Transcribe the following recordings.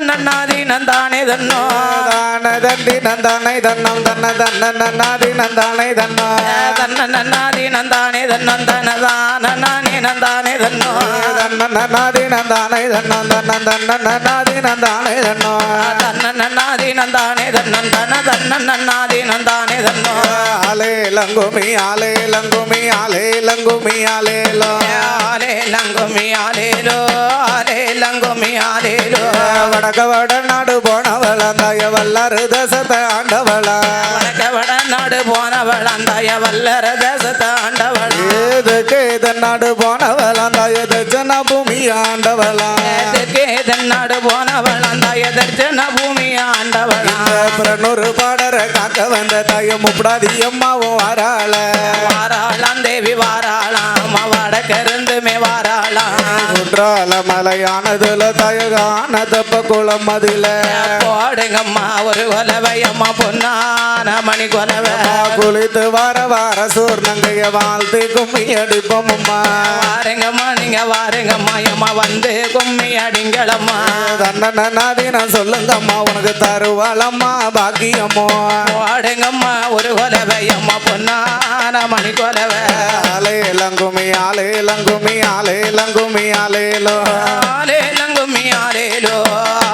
தன்னன்னாதி நந்தானே தன்னோ. தான தண்டி நந்தானை தன்னம் தன்ன. தன்ன நன்னாதி நந்தானை தன்னா. தன்னன்னாதி நந்தானே தன்னன் தனதானே நந்தானே தன்னோ. தன்ன நன்னாதி நந்தானை தன்னம் தன்ன. தன்ன நன்னாதி நந்தானை தன்னோ. தன்னன்னாதி நந்தானே தன்னன் தன தன்னன்னாதி நந்தானே தன்னோ. ஆலே லங்குமி ஆலே லங்குமி ஆலே லங்குமி ஆலேலோ ஆலே லங்குமி ஆலேலோ ஆலே லங்குமி வடக்க வட நாடு போனவள தய வல்லரு தசத்தை ஆண்டவளா. வடக்க வட நாடு போனவள் அந்தாய வல்லர தேசத்தை ஆண்டவள். ஏதுக்கு நாடு போனவள தய தஜன பூமி ஆண்டவளா. எதுக்கு தென்னாடு போனவள் அந்தாய தர்ஜன பூமி பிறநூறு பாடற காக்க வந்த தாய முப்படாதி அம்மாவும் வாராள. வாராளாம் தேவி வாராளாம். வடக்கிருந்துமே வாராளாம். குன்றால மலையானதுல தயகான தப்ப குளம் மதில. போடுங்கம்மா ஒரு கொலவையம்மா பொன்னான மணி கொலவை. குளித்து வார வார சூர்ணங்கைய வாழ்த்து கும்மி அடிப்போம் அம்மா வாருங்கம்மா நீங்க வாருங்கம்மா அம்மா வந்து கும்மி அடிங்களம்மா. தன்ன நாதினம் சொல்லுங்கம்மா உனக்கு தருவாளம்மா. பாக்கியம்மோ போடுங்கம்மா ஒரு கொலவையம்மா பொன்னான மணி கொலவை ஆலே லங்குமி ஆலே லங்குமி ஆலே லங்குமி ஆலேலோ ஆலே லங்குமி ஆரேலோ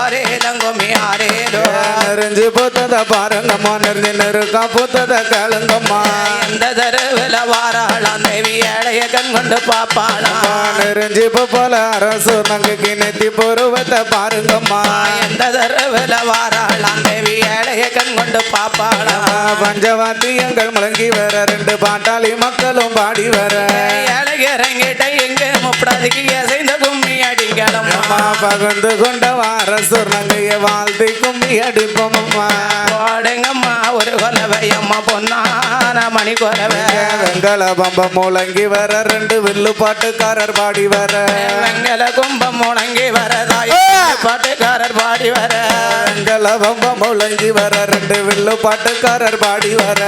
ஆரே லங்குமி ஆரேலோ. நெறிஞ்சு புத்தத பாருங்கம்மா நெறிஞ்சு நெருக்கா புத்தத கேளுங்கம்மா. எந்த தருவில் வாராளாம் தேவி ஏழைய கண் கொண்டு பாப்பாளாம் நெறிஞ்சு போல அரசு நங்கைக்கு நெத்தி பருவத்தை பாருங்கம்மா. எந்த தருவில் வாராளாம் தேவி ஏழைய கண் கொண்டு பாப்பாளாம் பஞ்சவாத்தியங்கள் முழங்கி வர ரெண்டு பாட்டாளி மக்களும் பாடி வர. ஏழைய இறங்கிட்ட எங்க முப்படாதிக்கு இசைந்த அம்மா பகிர்ந்து கொண்ட அரசு நங்கைய வாழ்த்தி கும்மி அடிப்போம் அம்மா போடுங்கம்மா ஒரு கொலவை அம்மா பொன்னான மணி கொலவை. வெங்கல பம்பம் முழங்கி வர ரெண்டு வில்லு பாட்டுக்காரர் பாடி வர. வெங்கல கும்பம் முழங்கி வரதாய் பாட்டுக்காரர் பாடி வர. வெங்கல பம்பம் முழங்கி வர ரெண்டு வில்லு பாட்டுக்காரர் பாடி வர.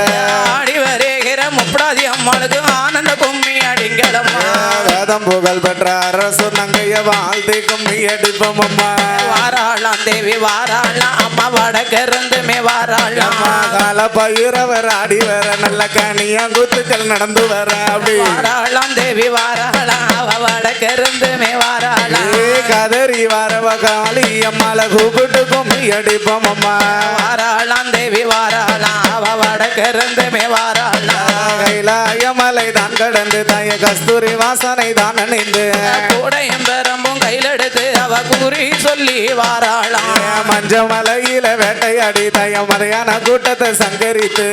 ஆடி வருகிற முப்படாதி அம்மாளுக்கு ஆனந்த கும்மி அடிங்களம்மா வேதம் புகழ் பெற்ற அரசு நங்கைய வாழ்த்தி கும்மி அடிப்போம் அம்மா. வாராளாம் தேவி வாராளாம். அம்மா வடக்கிருந்துமே வாராளாம். கால பயிரவர் ஆடி வர நல்ல கனியா குத்துக்கள் நடந்து வர அப்படி. வாராளாம் தேவி வாராளாம். அவ வடக்கிருந்துமே வாராளாம். கதறி வரவ காளி அம்மால கூப்பிட்டு கும்மி அடிப்போம் அம்மா. வாராளாம் தேவி வாராளாம். அவ வடக்கிருந்துமே வாராளாம். கைலாய மலை தான் கடந்து தாய கஸ்தூரி வாசனை தான் அணிந்து. கூடையும் பெரம்பும் கையிலெடுத்து அவ கூறி சொல்லி வாராளாம். மஞ்ச மலையில வேட்டையாடி தாய மறையான கூட்டத்தை சங்கரித்து.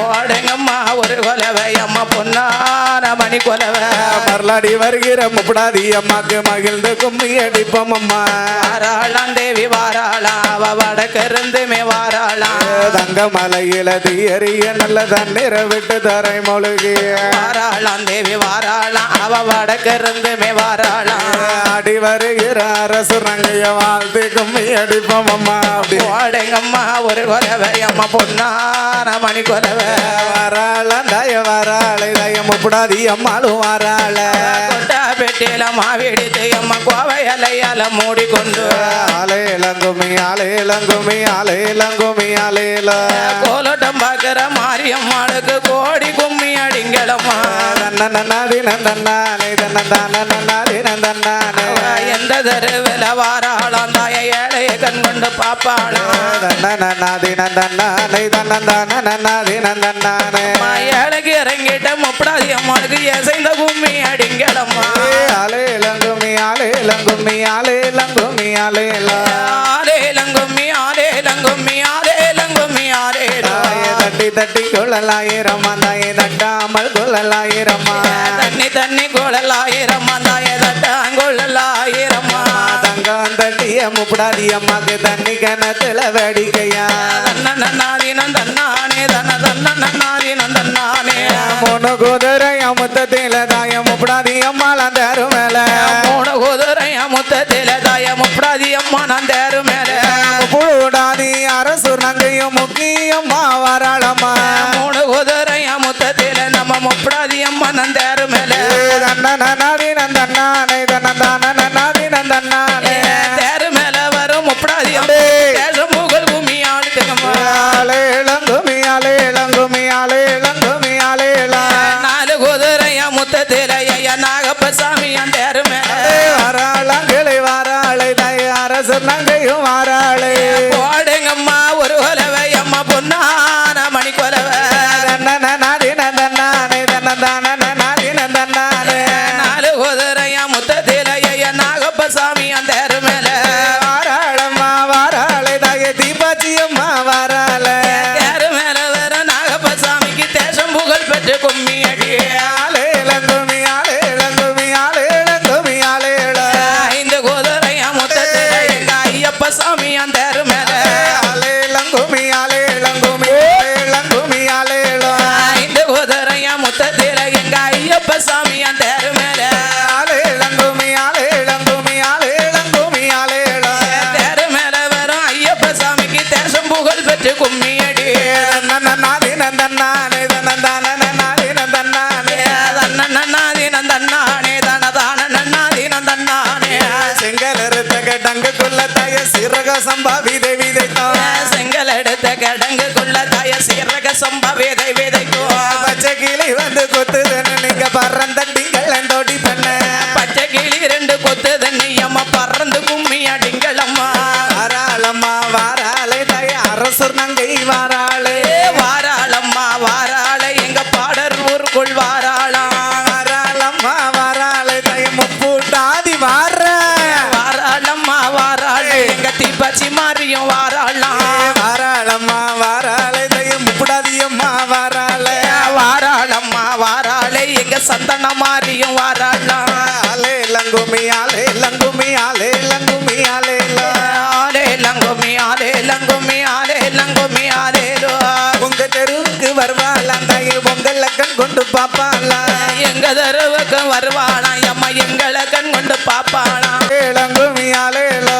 போடுங்கம்மா ஒரு கொலவை அம்மா பொன்னான மணி கொலவை. மரலாடி வருகிற முப்படாதி அம்மாக்கு மகிழ்ந்து கும்மி அடிப்போம் அம்மா. வாராளாம் தேவி வாராளாம் அவ வடக்கிருந்துமே வாராளாம். தங்க மலையில தீயறிய நல்ல தண்ணீர விட்டு தரை மொழுகி வாராளாம் தேவி வாராளாம். அவ வடக்கிருந்துமே வாராளாம். ஆடி வருகிற அரசு ரங்கைய வாழ்த்து கும்மி அடிப்போம் அம்மா. அப்படி. போடுங்கம்மா ஒரு கொலவை அம்மா பொன்னான மணி கொலவை வராள தய வராளை தய முப்படாதி அம்மாளும் வராள. கொட்டா பெட்டியில மாவிடித்து அம்மா கோவை அலையால மூடிக்கொண்டு ஆலே லங்குமி ஆலே லங்குமி ஆலே லங்குமி ஆலேல கோலோட்டம் பார்க்கிற மாரியம்மாளுக்கு கோடி கும்மி அடிங்களம்மா. எந்த தெருவில் வாராளாம் தாய ஏழைய கண் கொண்டு பாப்பாளாம் ஏழைக்கு இறங்கிட்ட முப்படாதி அம்மாளுக்கு எசைந்த கும்மி அடிங்களம்மா. ஆலே லங்குமி ஆலே லங்குமி ஆலே லங்குமி ஆலேல ஆலே லங்கும்மி ஆலே லங்கும்மி ஆலே லங்கும்மி ஆலே தட்டி தட்டி கொள்ளலாயிரம்மா தாயே தட்டாமல் கொள்ளலாயிரம்மா தண்ணி தண்ணி குழலாயிரம்மா தாய தட்டாங்குழலாயிரம்மா தங்கம் தட்டிய முப்படாதி அம்மாக்கு தண்ணி கிணத்துல வேடிக்கையா. தன்னன்னாதீனம் தன்னானே தன்ன தன்னன்னாதீனம் தன்னானே மூணு குதிரை அமுத்தத்தில தாய முப்படாதி அம்மாள் அந்த மேல மூணு குதிரை நங்கையும் முக்கியம்மா வராளம்மா. மூணு குதிரை முத்தத்தில நம்ம முப்படாதி அம்மா நான் தேரு மேல தன்னானே தன்னானே தன்னானே தேரு மேல வரும் முப்படாதி தேசம் புகழ் பூமி ஆளுக்கம்மா ஆளே இளங்குமி ஆளே இளங்குமி ஆளே இளங்குமி ஆளே இளா. நாலு குதிரையா முத்தத்தில ஐயா நாகப்பசாமி அந்த அருமை வாராளாம் கிளை வாராளை அரசு நங்கையும் வாராளே. ಸಂಭವೇ ದೈವೇ தெருவுக்கு வருவாளாம் தாயே உங்கள கண் கொண்டு பாப்பாளா எங்க தெருவுக்கு வருவாளாம் அம்மா எங்களை கண் கொண்டு பாப்பாளாம் லங்குமி ஆலே லோ.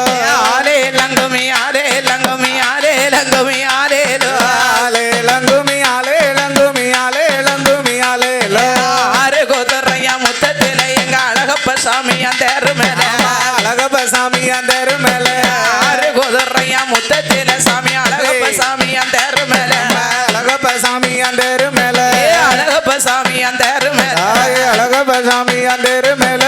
ஆலே லங்குமி ஆலே லங்குமி ஆலே லங்குமி ஆலேலோ ஆலே லங்குமி ஆலே லங்குமி ஆலே லங்குமி ஆலே லோ. ஆறு குதிரையா முத்தத்தில எங்க அழகப்ப சாமி அந்த மேல அழகப்ப சாமி அந்த சாமி அந்த மேல ஏ அழகப்ப சாமி அந்த மேல ஆயே அழகப்ப சாமி அந்த மேல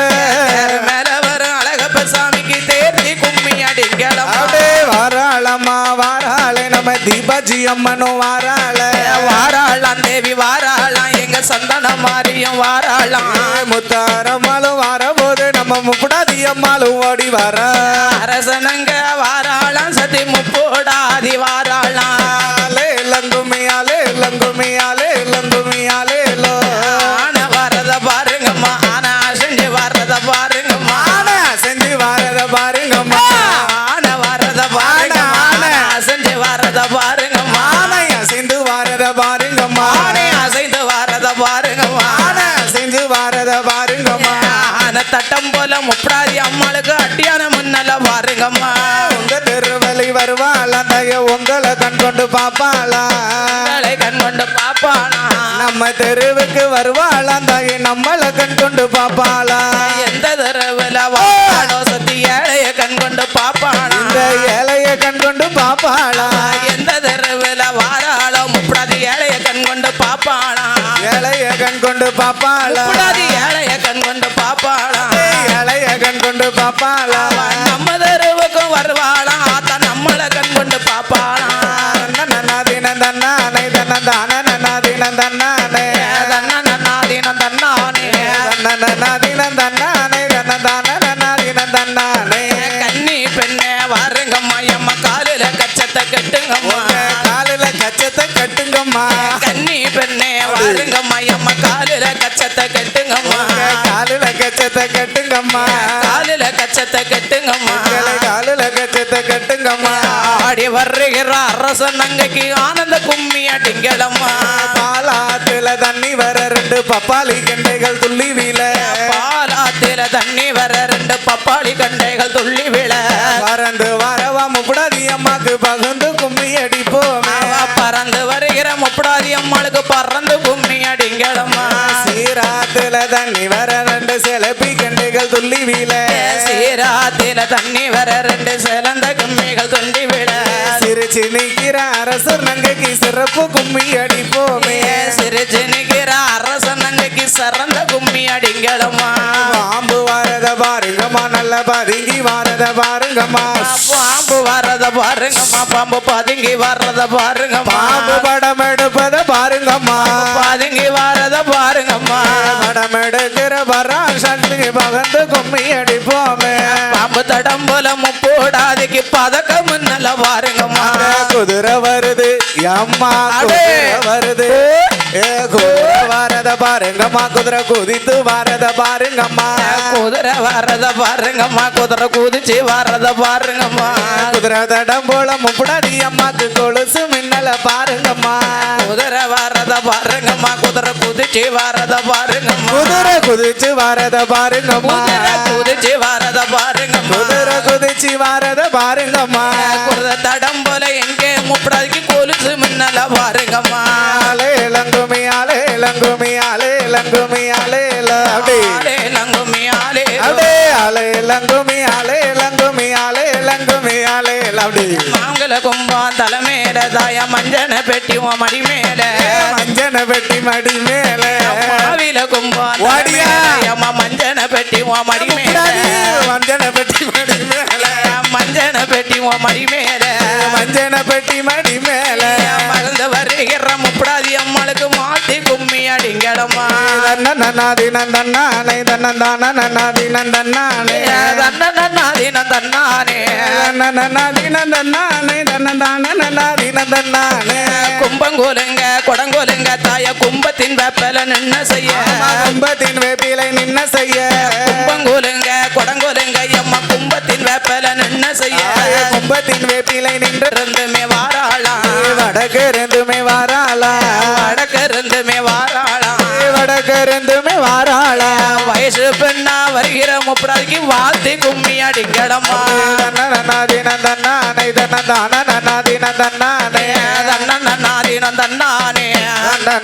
தேரு மேல வரும் அழகப்ப சாமிக்கு தேர்த்தி கும்மி அடிங்களம்மா. அப்படியே வாராளம்மா வாராளே நம்ம தீபாஜி அம்மனும் வாராளே வாராளாம் தேவி வாராளாம். எங்க சந்தன மாரியும் வாராளாம். முத்தாரம்மாளும் வரபோது நம்ம முப்படாதி அம்மாளும் ஓடி வர. அரசனங்க வாராளாம். சதி முப்போடாதி வாராளாம் போல முப்படாதி அம்மாளுக்கு அட்டியான முன்னல பாருங்கம்மா உங்க தெருவலி வருவாளா? தய உங்களை கண் கொண்டு பாப்பாளா? கண் கொண்டு பாப்பானா நம்ம தெருவுக்கு வருவாளா? தாயே நம்மள கண் கொண்டு பாப்பாளா? எந்த தெருவில் வாழோ சத்தி ஏழைய கண் கொண்டு பாப்பானா இந்த ஏழைய கண் கொண்டு பாப்பாளா? எந்த தெருவில் வாராளோ ஏழைய கண் கொண்டு பாப்பாளா ஏழைய கண் கொண்டு பாப்பானா ஏழைய கண் கொண்டு பாப்பாளா நம்ம தெருவுக்கும் வருவாளா ஆத்தா நம்மள கண் கொண்டு நன்னாதின தன்னானே தன்னதான நன்னாதின தன்னானே தன்னா பெண்ணே வாருங்கம்மா எம்மா காலில கச்சத்தை கட்டுங்கம்மா. காலில கச்சத்தை கட்டுங்கம்மா. காலில கச்சத்தை கட்டுங்கம்மா. காலில கச்சத்தை கட்டுங்கம்மா. ஆடி வருகிற அரசன் நங்கைக்கு ஆனந்த கும்மி அடிங்களம்மா. பாலாத்துல தண்ணி வர ரெண்டு பப்பாளி கண்டைகள் துள்ளி வீல பாலாத்தில தண்ணி வர ரெண்டு பப்பாளி கண்டைகள் துள்ளி விழ. பறந்து வரவா முப்படாதி அம்மாக்கு பகுந்து கும்மி அடிப்போமே. வருகிற முப்படாதி அம்மாளுக்கு பறந்து கும்மி அடிங்களம்மா. சீராத்துல தண்ணி வர ரெண்டு சிலப்பி கண்டைகள் துள்ளி வீல சீராத்தில தண்ணி வர ரெண்டு சிலந்த கும்மிகள் துண்டி சிரிச்சு நிக்கிற அரசர் நங்கைக்கு சிறப்பு கும்மி அடிப்போமே. சிரிச்சு நிக்கிற அரசனங்கைக்கு சிறந்த கும்மி அடிங்களம்மா. பாம்பு வரத பாருங்கம்மா நல்ல பதுங்கி வரத பாருங்கம்மா. பாம்பு வர்றத பாருங்கம்மா. பாம்பு பதுங்கி வர்றத பாருங்கம்மா. பாம்பு படம் எடுப்பத பாருங்கம்மா. பதுங்கி வர்றத பாருங்கம்மா. படம் எடுக்கிற வரா சக்திக்கு பகந்து கும்மி அடிப்போமே. பாம்பு தடம் போல முப்போடாதிக்கு பதக்கம் நல்ல பாருங்கம்மா குதிரை வருது அம்மா வருது. ஏ குதிரை வரத பாருங்கம்மா குதிரை குதித்து வரத பாருங்கம்மா. குதிரை வர்றத பாருங்கம்மா குதிரை குதிச்சு வர்றத பாருங்கம்மா. குதிரை தடம் போல முப்படாதி அம்மாக்கு கொலுசு மின்னல பாருங்கம்மா. குதிரை வர்றத பாருங்கம்மா குதிரை குதிச்சு வர்றத பாருங்கம்மா. குதிரை குதிச்சு வரத பாருங்கம்மா. குதிரை குதிச்சு வர்றத பாருங்கம்மா. குதிரை குதிச்சு வரத பாருங்கம்மா. குதிரை தடம் போல எங்கே முப்படாதிக்கு கொலுசு மின்னல பாருங்கம்மா. ஆலே லங்குமி ஆலே லங்குமி ஆலே ல அப்படி. ஆலே லங்குமி ஆலே அடே ஆலே லங்குமி ஆலே லங்குமி ஆலே லங்குமி ஆலே ல அப்படி. மாங்கல கும்பம் தலைமேல தாய மஞ்சன பெட்டி உன் மடி மேல மஞ்சன பெட்டி மடி மேல மாவில கும்பம். அம்மா மஞ்சன பெட்டி உன் மடி மேல மஞ்சன பெட்டி உன் மடி மேல மஞ்சன பெட்டி மடி மேல மறந்து வருகிற முப்படாதி அம்மாளுக்கு மாத்தி கும்மி அடிங்கடமா நன்னாதி நந்தன்னானே தன்னந்தான நன்னாதி நந்தன்னானே தன்னானே தன்னானே நன்னாதி நந்தன்னானே தன்னந்தான நன்னாதி நந்தன்னானே. கும்பங்கோலுங்க கொடங்கோலுங்க தாய கும்பத்தின் வெப்பல நின்ன செய்ய. கும்பத்தின் வேப்பிலை நின்ன செய்ய. கும்பங்கோலுங்க செய்ய. கும்பத்தின் வேப்பிலை நின்று இருந்துமே வாராளாம் வடக்கு இருந்துமே வாராளா. வடக்கு இருந்துமே வாராளாம் வடக்கு இருந்துமே வாராளா. வயசு பெண்ணா வருகிற முப்படாதிக்கு வாத்தி கும்மி அடிங்கடமா நன்னாதி நந்தன்னானே தன்னந்தான நன்னாதி நந்தன்னானே தன்னானே தன்னானே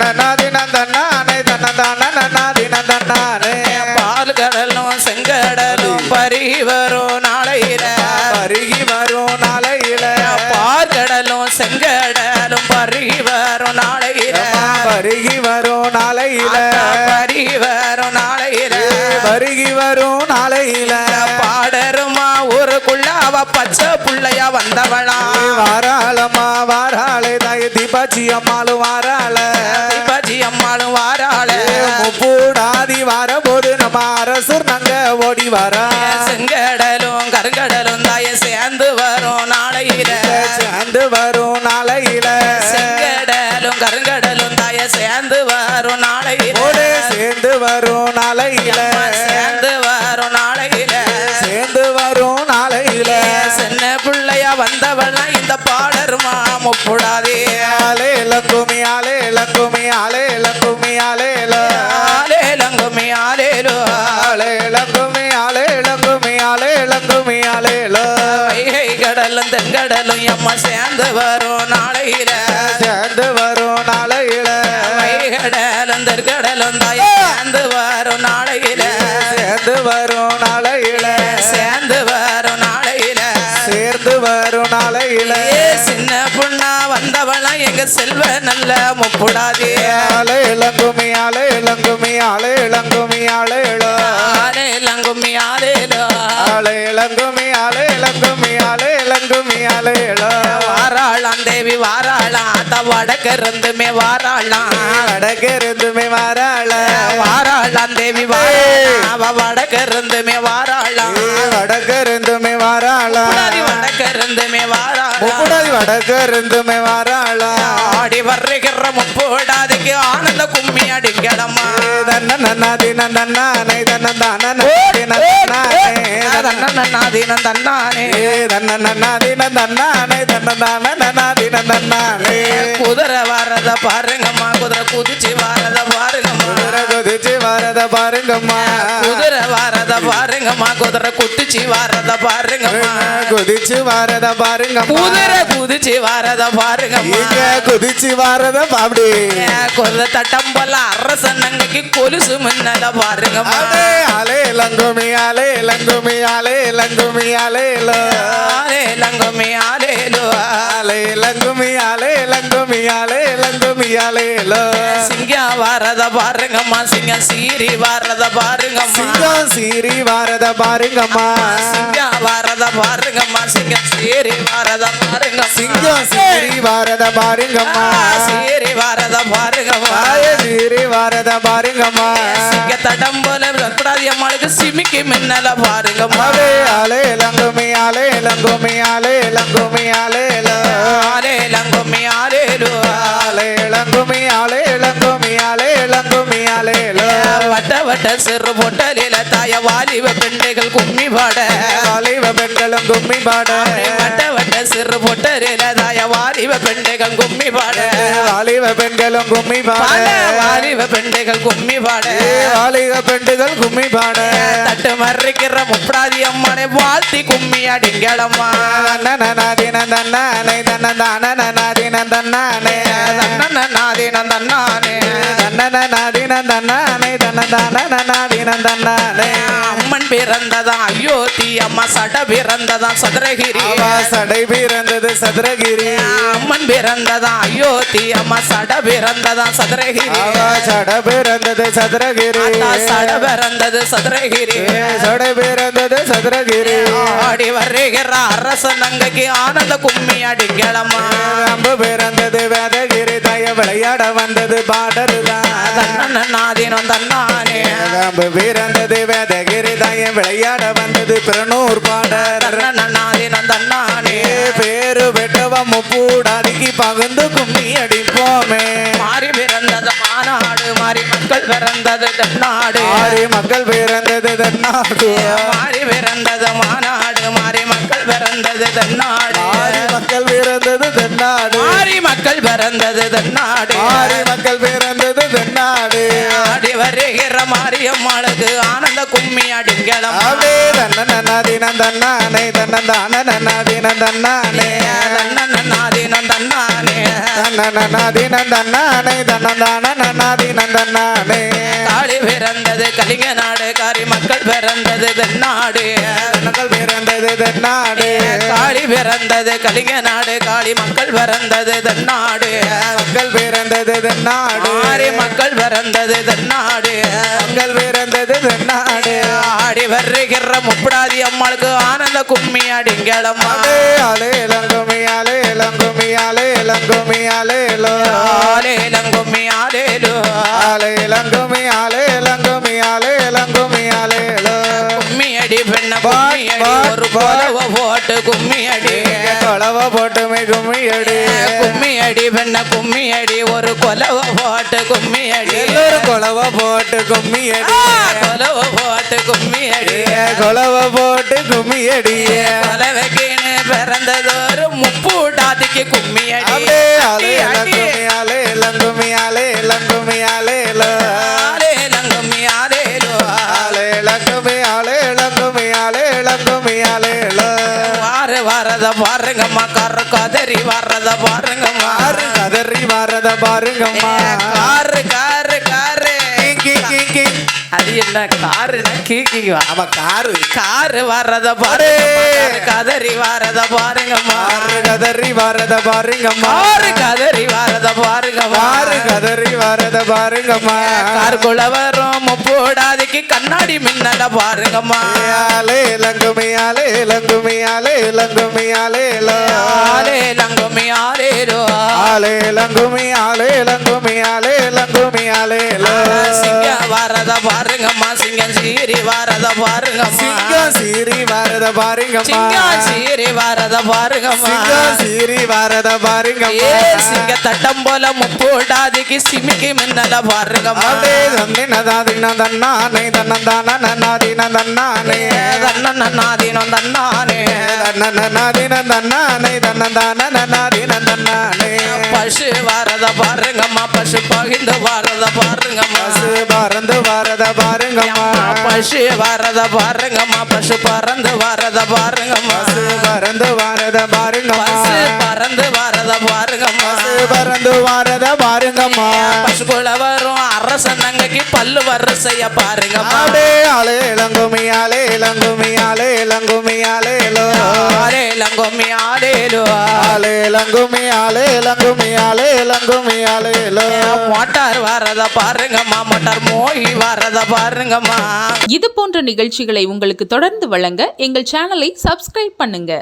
நன்னாதி கடலும் பருகி வரும் நாளையில. பருகி வரும் நாளையில. பால் கடலும் செங்கடலும் பருகி வரும் நாளையில. பருகி வரும் நாளையில. பருகி வரும் நாளையில. பருகி வரும் நாளையில. அவ பச்சை புள்ளையா வந்தவளா. வாராளம்மா வாராளே தாய் தீபாச்சி அம்மாளும் வாராள. பஜி அம்மாளும் வாராள முப்பூடாதி வர போது நம்ம அரசர் நாங்க ஓடி வரா. செங்கடலும் கருங்கடலும் தாய சேர்ந்து வரும் நாளையில. சேர்ந்து வரும் நாளையில. செங்கடலும் கருங்கடலும் தாய சேர்ந்து வரும் நாளையில. சேர்ந்து வரும் நாளையில. முப்புடாதே ஆலே லங்குமி ஆலே லங்குமி ஆலே லங்குமி ஆலே. ஆலே லங்குமி ஆலேலோ ஆலே லங்குமி ஆலே லங்குமி ஆலே லங்குமி ஆலே. வைகை கடலும் தென்கடலும் எம்மா சேர்ந்து வரும் நாளையில. சேர்ந்து வரும் நாளையில. வைகடலும் தெற்கடலும் தாய சேர்ந்து வரும் நாளையில. சேர்ந்து வரும் நாளையில. சேர்ந்து வரும் நாளையில. சேர்ந்து வரும் நாளையில. எங்க செல்வ நல்ல முப்புடாதே. ஆலே லங்குமி ஆலே லங்குமி ஆலே லங்குமி ஆலே. ஆலே ஆலேலோ ஆலே ஆலே லங்குமி ஆலே வாராளாம் அத்த வடக்கு இருந்துமே வாராளாம் வடக்கு இருந்துமே வாராள. வாராளாம் தேவி வாராளாம் அவ வடக்கு இருந்துமே வாராளாம் வடக்கு இருந்துமே வாராள. முப்புடாதி வடக்கு இருந்துமே வாராளாம் முப்புடாதி வடக்கு இருந்துமே வாராள. ஆடி வர்றுகிற முப்போடாதுக்கு ஆனந்த கும்மி அடிங்கடமா தன்ன நன்னாதி நன்னானே தன்ன தான நன்னாதி நன்னானே தன்னண்ணாதீனம் தன்னானே. குதிரை வர்றத பாருங்கம்மா குதிரை குதிச்சு வர்றத பாருங்கம்மா. குதிரை குதிச்சு வரத பாருங்கம்மா. குதிச்சு வர்றத பாருங்கம்மா. குதிச்சு வரத பாருங்கம்மா. குதிரை குதிச்சு வர்றத பாருங்கம்மா. இங்க குதிச்சு வரத அப்படி குதிரை தட்டம் போல அரசன்னங்கைக்கு கொலுசு மின்னல பாருங்கம்மா. அலே அலே லங்குமி அலே லங்குமி அலே லங்குமி அலே ல. ஆலே லங்குமி ஆலேலோ அலே அலேலோ சிங்கம் வரத பாருங்கம்மா சிங்கம் சீரி வரத பாருங்கம்மா. சிங்கம் சீரி வாரத பாருங்கம்மா. சிங்கம் வரத பாருங்கம்மா சிங்கம் சீரி வரத பாருங்க சிங்கம் சீரி வாரத பாருங்கம்மா. சீரி வரத பாருங்கம்மா. சீரி வாரத பாருங்கம்மா. சிங்க தடம் போல கூடாது அம்மாளுக்கு சிமிக்கி மின்னல பாருங்கம்மா. அலே லங்குமி அலே லங்குமி அலே லங்குமி அலே அலே அலேலோ வட்ட வட்ட சிறு பொட்டலில தாய வாலிப பெண்டைகள் கும்மி பாட வாலிப பெண்களும் கும்மி பாட வட்ட வட்ட சிறு பொட்டலில தாய வாலிப பெண்டைகள் கும்மி பாட வாலிப பெண்களும் கும்மி பாட வாலிப பெண்டைகள் கும்மி பாட வாலிப பெண்கள் கும்மி பாட தட்டு மறைக்கிற முப்படாதி அம்மனை வாழ்த்தி கும்மி அடிங்களம்மா தன்னனனாதினந்தன்னானே தன்னதானனனாதினந்தன்னானே நாதீனம் தன்னானே தன்னனனாதினந்தன்னானே தன்னதானனனாதினந்தன்னானே அம்மன் பிறந்ததா அயோத்தி அம்மா சட பிறந்ததா சதுரகிரி சடை பிறந்தது சதுரகிரி அம்மன் பிறந்ததா அயோத்தி அம்மா சட பிறந்ததா சதுரகிரி அவ சட பிறந்தது சதுரகிரி அத்தா சட பிறந்தது சதுரகிரி சடை பிறந்தது சதுரகிரி ஆடி வருகிற அரசன் ஆனந்த கும்மி அடிக்கலம்மா அம்பு பிறந்தது வேதகிரி தய விளையாட வந்தது பாடருதான் நாதீனம் தன்னானே. பிறந்தது வேதகிரி தய விளையாட வந்தது பிறனூர் பாடர் நாதீனம் தன்னானே. பேரு வெட்டவ முப்பூடாதிக்கு பகுந்து கும்மி அடிப்போமே. மாறி பிறந்தது மாநாடு மாறி மக்கள் பிறந்தது தென்னாடு. ஆறு மக்கள் பிறந்தது தன்னாடு. மாறி பிறந்தது மாநாடு மாறி மக்கள் பிறந்தது தென்னாடு. ஆறு மக்கள் பிறந்தது தென்னாடு. மாறி மக்கள் பிறந்தது தென்னாடு. ஆறு மாரியம்மாளுக்கு ஆனந்த கும்மி அடிங்களம். அவே தன்னதினம் தன்னானே தன்னதானதினம் தன்னானே நாதீனம் தன்னானே தன்னதினம் தன்னானே தன்னதானதினம் தன்னானே காளி பிறந்தது கலிங்க நாடு காரி மக்கள் பிறந்தது தென்னாடு மக்கள் பிறந்தது தென்னாடு காளி பிறந்தது கலிங்க நாடு காளி மக்கள் பிறந்தது தென்னாடு மக்கள் பிறந்தது தென்னாடு மாறி மக்கள் பிறந்தது தென்னாடு மக்கள் பிறந்தது தென்னாடு ஆடி வருகிற முப்படாதி அம்மாளுக்கு ஆனந்த கும்மி அடிங்களம்மா அலே அலே அலே லங்குமி அலே லங்குமி அலேலோ ஆலே லங்கும்மி ஆலேலு அலே லங்குமி அலே லங்குமி அலே லங்குமி அலேலோ கும்மி அடி பெண்ண கும்மி அடி ஒரு போலவ போட்டு கும்மி அடி தொலைவ போட்டுமே கும்மி அடி கும்மி அடி பெண்ண கும்மி அடி ஒரு கொலவ போட்டு கும்மி அடி எல்லோரும் கொலவ போட்டு கும்மி அடி கொலவ போட்டு கும்மி அடி கொலவ போட்டு கும்மி அடி கொலவைக்குன்னு பிறந்ததொரு முப்பூட்டாதிக்கு கும்மி அடி அலே அலே அடி, அடி. லங்குமி அலே லங்குமி அலே லங்குமி அலேலோ ஆலே லங்கும்மி ஆலேலு அலே லங்குமி அலே லங்குமி அலே லங்குமி அலேலோ வார வரத பாருங்கம்மா கரு கதறி வர்றத பாருங்கம்மா. கதறி வரத பாருங்கம்மா. காரு என்ன காருனா கீக்கிவா ஆமா காரு. காரு வர்றத பாருங்க கதறி வர்றத பாருங்கம்மா. ஆறு கதறி வரத பாருங்கம்மா. காரு கதறி வர்றத பாருங்கம்மா. ஆறு கதறி வரத பாருங்கம்மா. காருக்குள்ள வரும் முப்போடாதிக்கு கண்ணாடி மின்னல பாருங்கம்மா. ஆலே லங்குமி ஆலே லங்குமி ஆலே லங்குமி ஆலேலோ ஆலே லங்குமி ஆலே லங்குமி ஆலே லங்குமி ஆலே சிங்கம் வரத பாருங்கம்மா சிங்கம் சீரி வரத பாருங்கம்மா. சிங்கம் சீரி வரத பாருங்கம்மா. சிங்கம் சீரி வரத பாருங்கம்மா. சிங்கம் சீரி வரத பாருங்கம்மா. சிங்க தட்டம் போல முப்போடாதிக்கு சிமிக்கி மின்னல பாருங்கம்மா. ஆலே தன்னினதாதின தன்னானே தன்னதான நன்னாதின தன்னானே தன்னானே தன்னதின தன்னானே தன்னதான நன்னாதின தன்னானே பசு வரத பாருங்கம்மா பசு பகிர்ந்து வரத பாருங்கம்மா. பசு பறந்து வரத பாருங்கம்மா. பசு வரத பாருங்கம்மா பசு பறந்து வரத பாருங்கம்மா. பசு பறந்து வரத பாருங்கம்மா. பசு பறந்து வரத பாருங்கம்மா. பசு பறந்து வரத பாருங்கம்மா. பசுக்குள்ள வரும் அரசன் அங்கைக்கு பல்லு வரிசைய பாருங்கம்மா. ஆலே ஆலே இளங்குமி ஆலே இளங்குமி ஆலே இளங்குமி ஆலேலோ ஆலே லங்கோமி ஆலேலோ ஆலே லங்குமி ஆளே லங்குமி ஆளே லங்குமி ஆளே லோ. மோட்டார் வரத பாருங்கம்மா மோட்டார் மோகி வரத பாருங்கம்மா. இது போன்ற நிகழ்ச்சிகளை உங்களுக்கு தொடர்ந்து வழங்க எங்கள் சேனலை சப்ஸ்கிரைப் பண்ணுங்க.